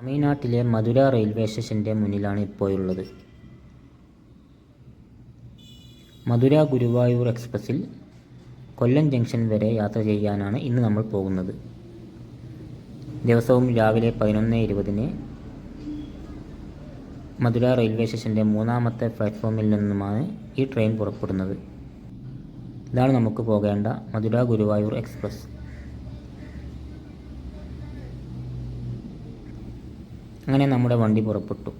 തമിഴ്നാട്ടിലെ മധുര റെയിൽവേ സ്റ്റേഷന്റെ മുന്നിലാണ് ഇപ്പോഴുള്ളത്. മധുര ഗുരുവായൂർ എക്സ്പ്രസ്സിൽ കൊല്ലം ജംഗ്ഷൻ വരെ യാത്ര ചെയ്യാനാണ് ഇന്ന് നമ്മൾ പോകുന്നത്. ദിവസവും രാവിലെ പതിനൊന്ന് ഇരുപതിന് മധുര റെയിൽവേ സ്റ്റേഷന്റെ മൂന്നാമത്തെ പ്ലാറ്റ്ഫോമിൽ നിന്നുമാണ് ഈ ട്രെയിൻ പുറപ്പെടുന്നത്. ഇതാണ് നമുക്ക് പോകേണ്ട മധുര ഗുരുവായൂർ എക്സ്പ്രസ്. അങ്ങനെ നമ്മുടെ വണ്ടി പുറപ്പെട്ടു.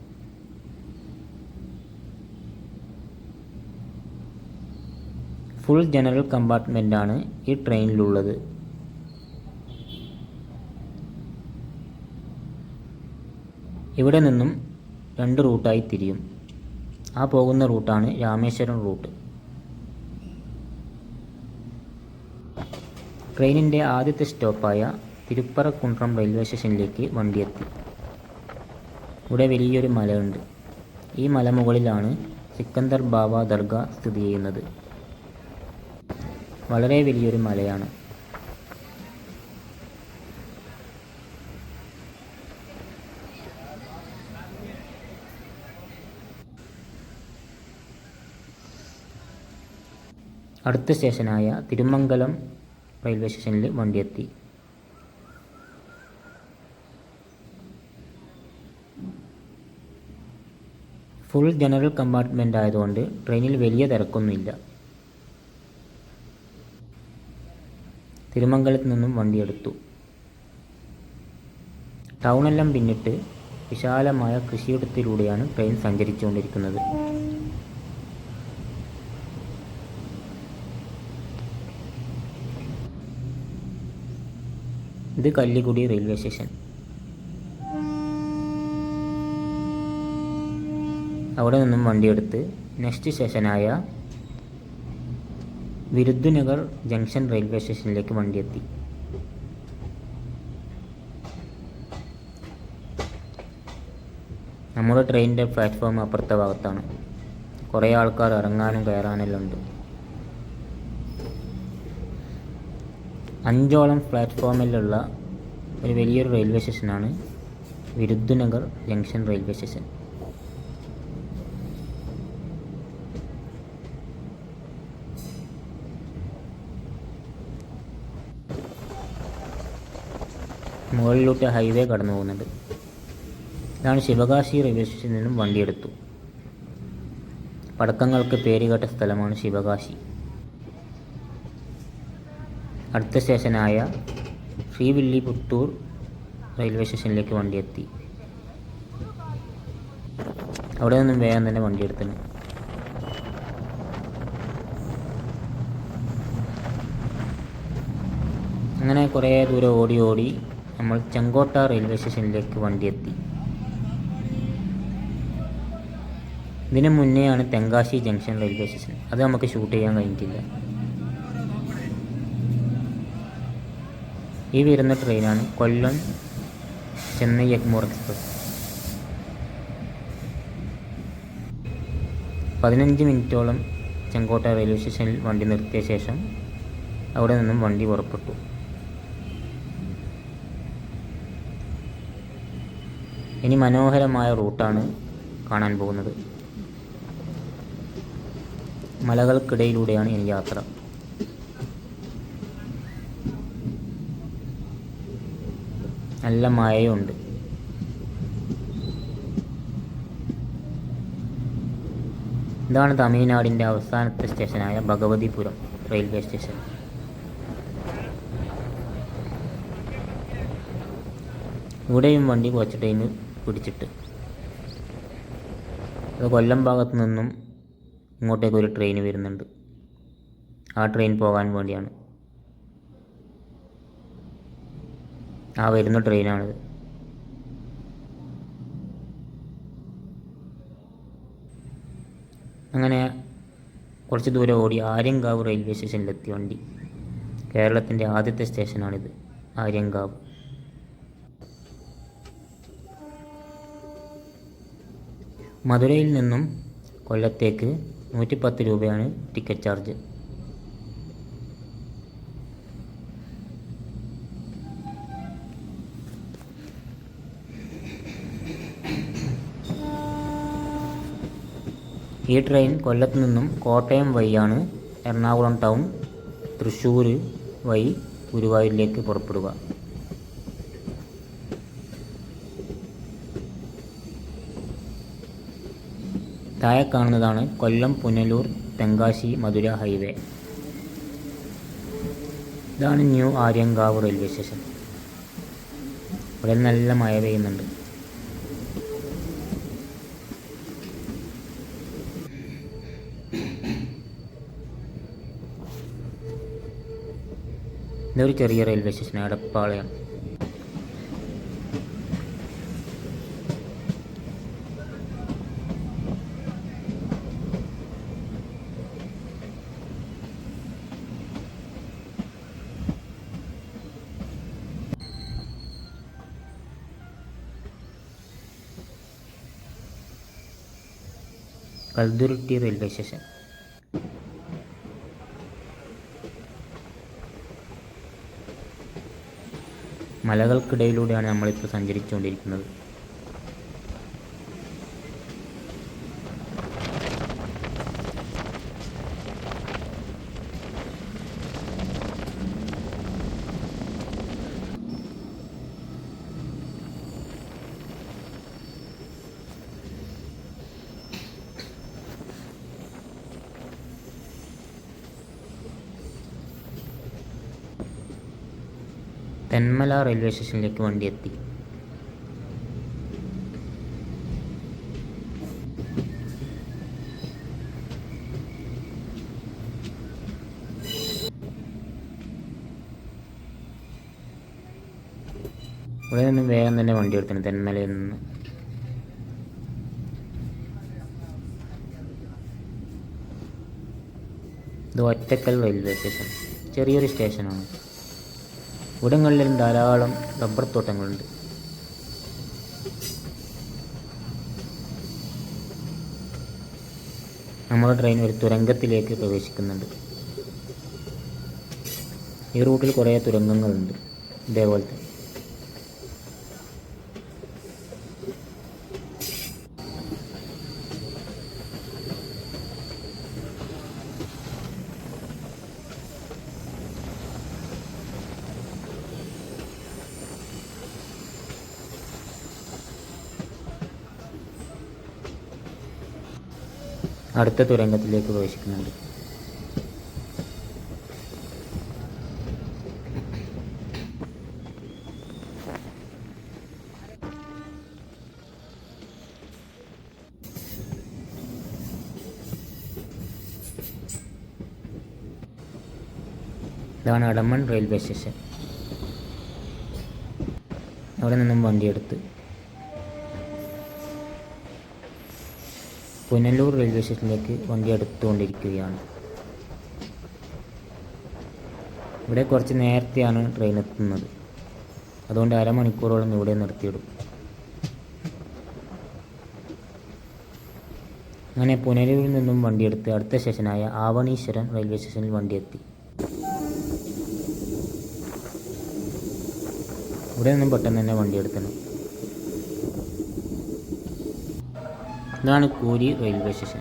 ഫുൾ ജനറൽ കമ്പാർട്ട്മെന്റാണ് ഈ ട്രെയിനിലുള്ളത് ഇവിടെ നിന്നും രണ്ട് റൂട്ടായി തിരിയും. ആ പോകുന്ന റൂട്ടാണ് രാമേശ്വരം റൂട്ട്. ട്രെയിനിന്റെ ആദ്യത്തെ സ്റ്റോപ്പായ തിരുപ്പറക്കുണ്ട്രം റെയിൽവേ സ്റ്റേഷനിലേക്ക് വണ്ടിയെത്തി. ഇവിടെ വലിയൊരു മലയുണ്ട്. ഈ മലമുകളിലാണ് സിക്കന്ദർ ബാബ ദർഗ സ്ഥിതി ചെയ്യുന്നത്. വളരെ വലിയൊരു മലയാണ്. അടുത്ത സ്റ്റേഷനായ തിരുമംഗലം റെയിൽവേ സ്റ്റേഷനിൽ വണ്ടിയെത്തി. ഫുൾ ജനറൽ കമ്പാർട്ട്മെന്റ് ആയതുകൊണ്ട് ട്രെയിനിൽ വലിയ തിരക്കൊന്നുമില്ല. തിരുമംഗലത്ത് നിന്നും വണ്ടിയെടുത്തു ടൗണെല്ലാം പിന്നിട്ട് വിശാലമായ കൃഷിയിടത്തിലൂടെയാണ് ട്രെയിൻ സഞ്ചരിച്ചുകൊണ്ടിരിക്കുന്നത്. ഇത് കല്ലിക്കുടി റെയിൽവേ സ്റ്റേഷൻ അവിടെ നിന്നും വണ്ടിയെടുത്ത് നെക്സ്റ്റ് സ്റ്റേഷനായ വിരുദ്ധുനഗർ ജംഗ്ഷൻ റെയിൽവേ സ്റ്റേഷനിലേക്ക് വണ്ടിയെത്തി. നമ്മുടെ ട്രെയിനിന്റെ പ്ലാറ്റ്ഫോം അപ്പുറത്തെ ഭാഗത്താണ്. കുറേ ആൾക്കാർ ഇറങ്ങാനും കയറാനെല്ലാം ഉണ്ട്. അഞ്ചോളം പ്ലാറ്റ്ഫോമിലുള്ള ഒരു വലിയൊരു റെയിൽവേ സ്റ്റേഷനാണ് വിരുദ്ധുനഗർ ജംഗ്ഷൻ റെയിൽവേ സ്റ്റേഷൻ. മുകളിലോട്ട് ഹൈവേ കടന്നു പോകുന്നുണ്ട് ഇതാണ് ശിവകാശി റെയിൽവേ സ്റ്റേഷനിൽ നിന്നും വണ്ടിയെടുത്തു പടക്കങ്ങൾക്ക് പേരുകേട്ട സ്ഥലമാണ് ശിവകാശി. അടുത്ത സ്റ്റേഷനായ ശ്രീവില്ലിപുത്തൂർ റെയിൽവേ സ്റ്റേഷനിലേക്ക് വണ്ടിയെത്തി അവിടെ നിന്നും വേഗം തന്നെ വണ്ടിയെടുത്തിന് അങ്ങനെ കുറേ ദൂരം ഓടി ഓടി നമ്മൾ ചെങ്കോട്ട റെയിൽവേ സ്റ്റേഷനിലേക്ക് വണ്ടി എത്തി ഇതിനു മുന്നെയാണ് തെങ്കാശി ജംഗ്ഷൻ റെയിൽവേ സ്റ്റേഷൻ അത് നമുക്ക് ഷൂട്ട് ചെയ്യാൻ കഴിഞ്ഞിട്ടില്ല. ഈ വരുന്ന ട്രെയിനാണ് കൊല്ലം ചെന്നൈ എഗ്മോർ എക്സ്പ്രസ് പതിനഞ്ച് മിനിറ്റോളം ചെങ്കോട്ട റെയിൽവേ സ്റ്റേഷനിൽ വണ്ടി നിർത്തിയ ശേഷം അവിടെ നിന്നും വണ്ടി പുറപ്പെട്ടു. ഇനി മനോഹരമായ റൂട്ടാണ് കാണാൻ പോകുന്നത്. മലകൾക്കിടയിലൂടെയാണ് ഈ യാത്ര. നല്ല മഴയുണ്ട്. ഇതാണ് തമിഴ്നാടിന്റെ അവസാനത്തെ സ്റ്റേഷനായ ഭഗവതിപുരം റെയിൽവേ സ്റ്റേഷൻ. ഇവിടെയും വണ്ടി കുറച്ച് ടൈം പിടിച്ചിട്ട്. കൊല്ലം ഭാഗത്ത് നിന്നും ഇങ്ങോട്ടേക്ക് ഒരു ട്രെയിൻ വരുന്നുണ്ട്. ആ ട്രെയിൻ പോകാൻ വേണ്ടിയാണ്. ആ വരുന്ന ട്രെയിനാണിത് അങ്ങനെ കുറച്ച് ദൂരം ഓടി ആര്യങ്കാവ് റെയിൽവേ സ്റ്റേഷനിലെത്തി വണ്ടി. കേരളത്തിന്റെ ആദ്യത്തെ സ്റ്റേഷനാണിത് ആര്യങ്കാവ്. മധുരയിൽ നിന്നും കൊല്ലത്തേക്ക് നൂറ്റിപ്പത്ത് രൂപയാണ് ടിക്കറ്റ് ചാർജ്. ഈ ട്രെയിൻ കൊല്ലത്ത് നിന്നും കോട്ടയം വഴിയാണ് എറണാകുളം ടൗൺ തൃശ്ശൂർ വഴി ഗുരുവായൂരിലേക്ക് പുറപ്പെടുക. താഴെ കാണുന്നതാണ് കൊല്ലം പുനലൂർ തെങ്കാശി മധുര ഹൈവേ. ഇതാണ് ന്യൂ ആര്യങ്കാവ് റെയിൽവേ സ്റ്റേഷൻ. ഇവിടെ നല്ല മഴ പെയ്യുന്നുണ്ട്. ഇതൊരു ചെറിയ railway station Edapalayam Kalthuruthy railway station. മലകൾക്കിടയിലൂടെയാണ് നമ്മളിപ്പോൾ സഞ്ചരിച്ചുകൊണ്ടിരിക്കുന്നത്. തെന്മല റെയിൽവേ സ്റ്റേഷനിലേക്ക് വണ്ടി എത്തി ഇവിടെ നിന്ന് വേഗം തന്നെ വണ്ടി എടുത്തു തെന്മലയിൽ നിന്ന്. ഇത് ഒറ്റക്കൽ റെയിൽവേ സ്റ്റേഷൻ. ചെറിയൊരു സ്റ്റേഷനാണ്. ഇവിടങ്ങളിലും ധാരാളം റബ്ബർ തോട്ടങ്ങളുണ്ട്. നമ്മുടെ ട്രെയിൻ ഒരു തുരങ്കത്തിലേക്ക് പ്രവേശിക്കുന്നുണ്ട്. ഈ റൂട്ടിൽ കുറേ തുരങ്കങ്ങളുണ്ട്. ഇതേപോലത്തെ അടുത്ത തുരങ്കത്തിലേക്ക് പ്രവേശിക്കുന്നുണ്ട്. ഇതാണ് അടമൺ റെയിൽവേ സ്റ്റേഷൻ. അവിടെ നിന്നും വണ്ടിയെടുത്ത് പുനലൂർ റെയിൽവേ സ്റ്റേഷനിലേക്ക് വണ്ടി എടുത്തുകൊണ്ടിരിക്കുകയാണ് ഇവിടെ കുറച്ച് നേരത്തെയാണ് ട്രെയിൻ എത്തുന്നത്. അതുകൊണ്ട് അരമണിക്കൂറോളം ഇവിടെ നിർത്തിയിടും. അങ്ങനെ പുനലൂരിൽ നിന്നും വണ്ടിയെടുത്ത് അടുത്ത സ്റ്റേഷനായ ആവണീശ്വരം റെയിൽവേ സ്റ്റേഷനിൽ വണ്ടിയെത്തി ഇവിടെ നിന്നും പെട്ടെന്ന് തന്നെ വണ്ടിയെടുക്കണം ഇതാണ് കൂരി റെയിൽവേ സ്റ്റേഷൻ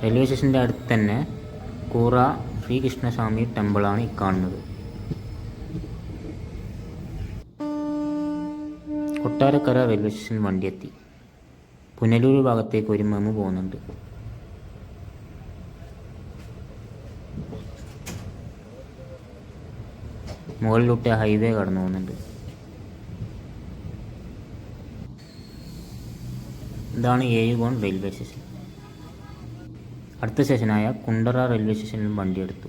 റെയിൽവേ സ്റ്റേഷന്റെ അടുത്ത് തന്നെ കൂറ ശ്രീകൃഷ്ണസ്വാമി ടെമ്പിളാണ് ഈ കാണുന്നത്. കൊട്ടാരക്കര റെയിൽവേ സ്റ്റേഷൻ വണ്ടിയെത്തി പുനലൂർ ഭാഗത്തേക്ക് ഒരു മെമു പോകുന്നുണ്ട്. മുകളിലൂട്ട് ഹൈവേ കടന്നു പോകുന്നുണ്ട്. ഇതാണ് ഏഴുകോൺ റെയിൽവേ സ്റ്റേഷൻ അടുത്ത സ്റ്റേഷനായ കുണ്ടറ റെയിൽവേ സ്റ്റേഷനിൽ വണ്ടിയെടുത്തു.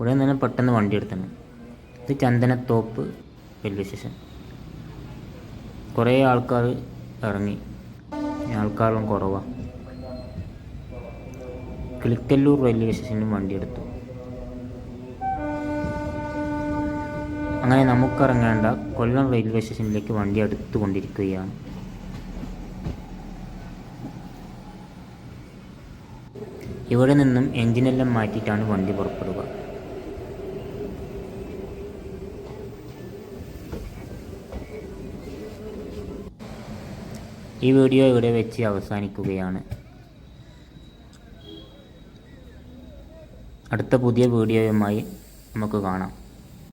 ഉടനെ തന്നെ പെട്ടെന്ന് വണ്ടിയെടുത്തണം. ഇത് ചന്ദനത്തോപ്പ് റെയിൽവേ സ്റ്റേഷൻ കുറേ ആൾക്കാർ ഇറങ്ങി. ആൾക്കാരും കുറവാണ് കിളിക്കല്ലൂർ റെയിൽവേ സ്റ്റേഷനിൽ വണ്ടിയെടുത്തു. അങ്ങനെ നമുക്കിറങ്ങേണ്ട കൊല്ലം റെയിൽവേ സ്റ്റേഷനിലേക്ക് വണ്ടി അടുത്തുകൊണ്ടിരിക്കുകയാണ് ഇവിടെ നിന്നും എൻജിനെല്ലാം മാറ്റിയിട്ടാണ് വണ്ടി പുറപ്പെടുക. ഈ വീഡിയോ ഇവിടെ വെച്ച് അവസാനിക്കുകയാണ്. അടുത്ത പുതിയ വീഡിയോയുമായി നമുക്ക് കാണാം.